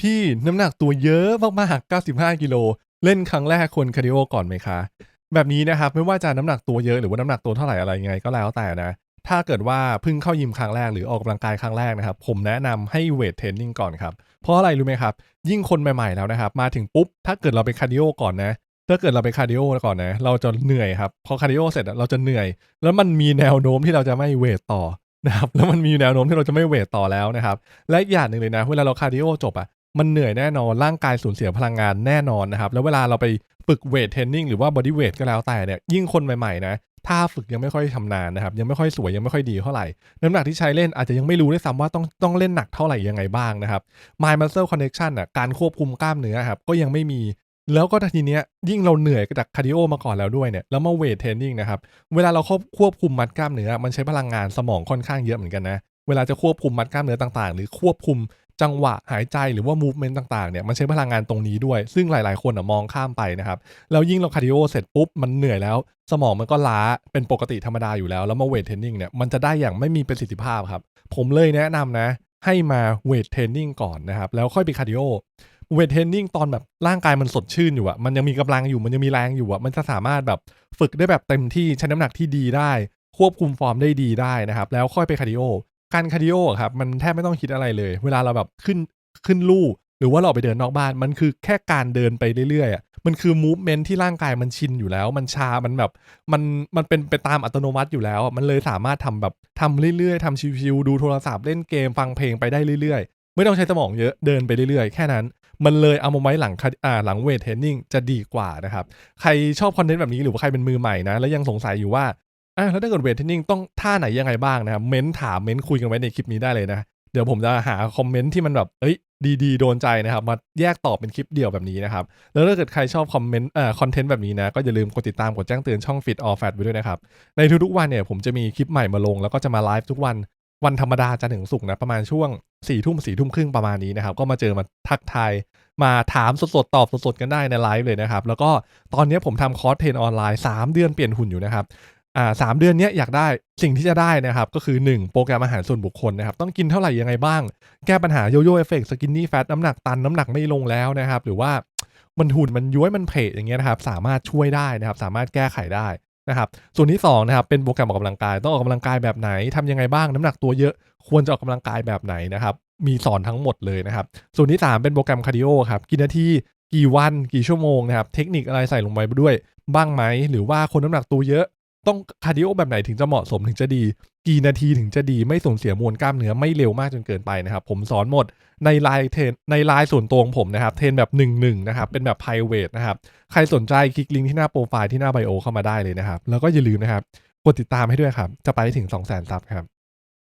พี่น้ำหนักตัวเยอะมากๆ95กิโลเล่นครั้งแรกควรคาร์ดิโอก่อนไหมคะ แบบนี้นะครับไม่ว่าจะน้ำหนักตัวเยอะหรือว่าน้ำหนักตัวเท่าไหร่อะไรยังไงก็แล้วแต่นะ ถ้าเกิดว่าเพิ่งเข้ายิมครั้งแรกหรือออกกำลังกายครั้งแรกนะครับ ผมแนะนำให้เวทเทรนนิ่งก่อนครับ เพราะอะไรรู้ไหมครับ ยิ่งคนใหม่ๆแล้วนะครับ มาถึงปุ๊บ ถ้าเกิดเราไปคาร์ดิโอก่อนนะถ้าเกิดเราไปคาร์ดิโอก่อนนะ เราจะเหนื่อยครับ พอคาร์ดิโอเสร็จเราจะเหนื่อย แล้วมันมีแนวโน้มที่เราจะไม่เวทต่อนะครับแล้วมันมีแนวโน้มที่เราจะไม่เวทต่อแล้วนะครับ และอีกอย่างหนึ่งเลยนะ เวลาเราคาร์ดิโอจบอะ มันเหนื่อยแน่นอนร่างกายสูญเสียพลังงานแน่นอนนะครับ แล้วเวลาเราไปฝึกเวทเทรนนิ่งหรือว่าบอดี้เวทก็แล้วแต่เนี่ยยิ่งคนใหม่ๆนะถ้าฝึกยังไม่ค่อยชำนาญนะครับ ยังไม่ค่อยสวยยังไม่ค่อยดีเท่าไหร่ น้ำหนักที่ใช้เล่นอาจจะยังไม่รู้ด้วยซ้ำว่าต้องต้องเล่นหนักเท่าไหร่ยังไงบ้างนะครับ Mind Muscle Connection อะการควบคุมกล้ามเนื้อครับก็ยังไม่มีแล้วก็ทีเนี้ยยิ่งเราเหนื่อยจากคาร์ดิโอมาก่อนแล้วด้วยเนี่ยแล้วมาเวทเทรนนิ่งนะครับเวลาเราควบควบคุมมัดกล้ามเนื้อมันใช้พลังงานสมองค่อนข้างเยอะเหมือนกันนะเวลาจะควบคุมมัดกล้ามเนื้อต่างๆ หรือควบคุม จังหวะหายใจหรือว่า movement ต่างๆเนี่ยมันใช้พลังงานตรงนี้ด้วย ซึ่งหลายๆ คนมองข้ามไปนะครับแล้วยิ่งเราคาร์ดิโอเสร็จปุ๊บมันเหนื่อยแล้ว สมองมันก็ล้าเป็นปกติธรรมดาอยู่แล้ว แล้วมาเวทเทรนนิ่งเนี่ยมันจะได้อย่างไม่มีประสิทธิภาพครับ ผมเลยแนะนำนะ ให้มาเวทเทรนนิ่งก่อนนะครับแล้วค่อยไปคาร์ดิโอเวทเทรนนิ่งตอนแบบร่างกายมันสดชื่นอยู่อะมันยังมีกำลังอยู่มันยังมีแรงอยู่อะมันจะสามารถแบบฝึกได้แบบเต็มที่ใช้น้ำหนักที่ดีได้ ควบคุมฟอร์มได้ดีได้นะครับแล้วค่อยไปคาร์ดิโอ การคาร์ดิโอครับมันแทบไม่ต้องคิดอะไรเลย เวลาเราแบบขึ้นขึ้นลู่หรือว่าเราไปเดินนอกบ้านมันคือแค่การเดินไปเรื่อยๆอะมันคือมูฟเมนท์ที่ร่างกายมันชินอยู่แล้ว มันชามันแบบมันมันเป็นไปตามอัตโนมัติอยู่แล้ว มันเลยสามารถทำแบบทำเรื่อยๆทำชิวๆดูโทรศัพท์เล่นเกมฟังเพลงไปได้เรื่อยๆ ไม่ต้องใช้สมองเยอะเดินไปเรื่อยๆ แค่นั้น มันเลยเอามาไว้หลังคาอ่าหลังเวทเทรนนิ่งจะดีกว่านะครับ ใครชอบคอนเทนต์แบบนี้หรือว่าใครเป็นมือใหม่นะ แล้วยังสงสัยอยู่ว่า อะแล้วถ้าเกิดเวทเทรนนิ่งต้องท่าไหนยังไงบ้างนะครับเม้นถามเม้นคุยกันไว้ในคลิปนี้ได้เลยนะเดี๋ยวผมจะหาคอมเมนต์ที่มันแบบเอ้ยดีๆ โดนใจนะครับ มาแยกตอบเป็นคลิปเดียวแบบนี้นะครับ แล้วถ้าเกิดใครชอบคอมเมนต์เอ่อคอนเทนต์แบบนี้นะ ก็อย่าลืมกดติดตามกดแจ้งเตือนช่อง Fit All Fat ไว้ด้วยนะครับ ในทุกๆวันเนี่ยผมจะมีคลิปใหม่มาลง แล้วก็จะมาไลฟ์ทุกวันวันธรรมดาจันทร์ถึงศุกร์นะประมาณช่วง4ี่ทุ่มสี่ทุ่มครึ่งประมาณนี้นะครับ ก็มาเจอมาทักทายมาถามสดๆ ตอบสดๆ กันได้ในไลฟ์เลยนะครับ แล้วก็ตอนนี้ผมทำคอร์สเทรนออนไลน์ 3 เดือนเปลี่ยนหุ่นอยู่นะครับ อ่าสามเดือนเนี้ยอยากได้สิ่งที่จะได้นะครับก็คือ 1 โปรแกรมอาหารส่วนบุคคลนะครับต้องกินเท่าไหร่ยังไงบ้าง แก้ปัญหาโยโย่เอฟเฟกต์สกินนี่แฟตน้ำหนักตันน้ำหนักไม่ลงแล้วนะครับ หรือว่ามันหุ่นมันย้วยมันเพลอย่างเงี้ยนะครับ สามารถช่วยได้นะครับ สามารถแก้ไขได้นะครับส่วนที่2นะครับเป็นโปรแกรมออกกำลังกาย ต้องออกกำลังกายแบบไหนทำยังไงบ้างน้ำหนักตัวเยอะควรจะออกกำลังกายแบบไหนนะครับมีสอนทั้งหมดเลยนะครับส่วนที่ 3 เป็นโปรแกรมคาร์ดิโอครับกี่นาทีกี่วันกี่ชั่วโมงนะครับเทคนิคอะไรใส่ลงไปด้วยบ้างไหม หรือว่าคนน้ำหนักตัวเยอะ ต้องคาร์ดิโอแบบไหนถึงจะเหมาะสมถึงจะดี กี่นาทีถึงจะดีไม่สูญเสียมวลกล้ามเนื้อไม่เร็วมากจนเกินไปนะครับ ผมสอนหมดในไลน์เทนในไลน์ส่วนตัวของผมนะครับ เทนแบบ1นึนะครับเป็นแบบ p r i v a t นะครับใครสนใจคลิกลิงก์ที่หน้าโปรไฟล์ที่หน้าไบโอเข้ามาได้เลยนะครับ แล้วก็อย่าลืมนะครับกดติดตามให้ด้วยครับ จะไปให้ถึง 2 0 0 0 0 0ซับครับ